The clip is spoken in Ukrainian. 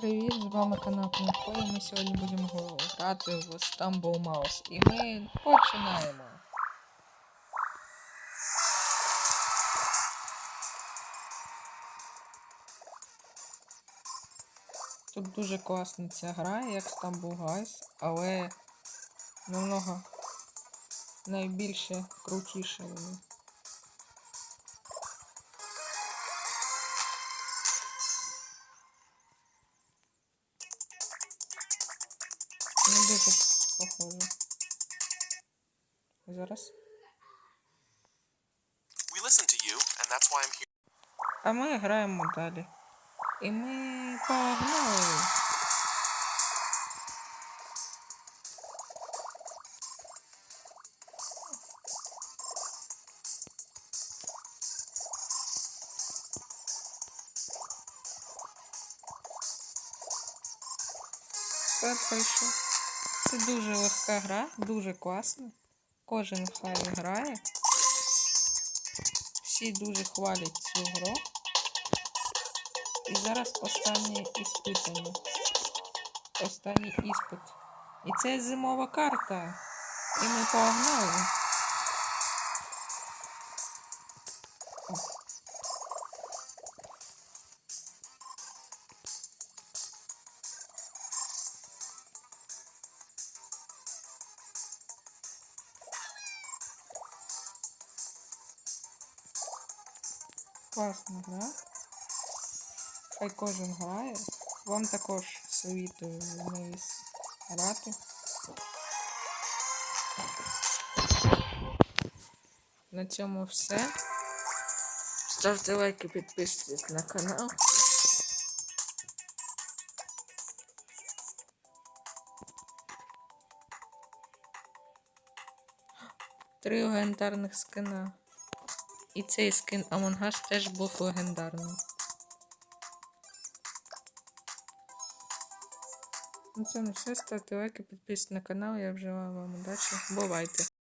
привіт! З вами канал Пінхой. Ми сьогодні будемо грати в Stumble Mouse. І ми починаємо. Тут дуже класна ця гра, як Stumble Guys, але намного найбільше крутіше вона. похоже. Зараз. We listen to you, and that's why I'm here. А ми граємо далі. І ми погнали. Все пройшов. Це дуже легка гра, дуже класна. Кожен хай грає. Всі дуже хвалять цю гру. І зараз останнє іспитання. Останній іспит. І це зимова карта. І ми погнали. Класна гра. Хай кожен грає. Вам також совітую в неї грати. На цьому все. Ставте лайки, підписуйтесь на канал. Три легендарних скина. І цей скин Among Us теж був легендарним. На цьому все. Ставте лайки, підписуйтесь на канал. Я вже вам удачі. Бувайте!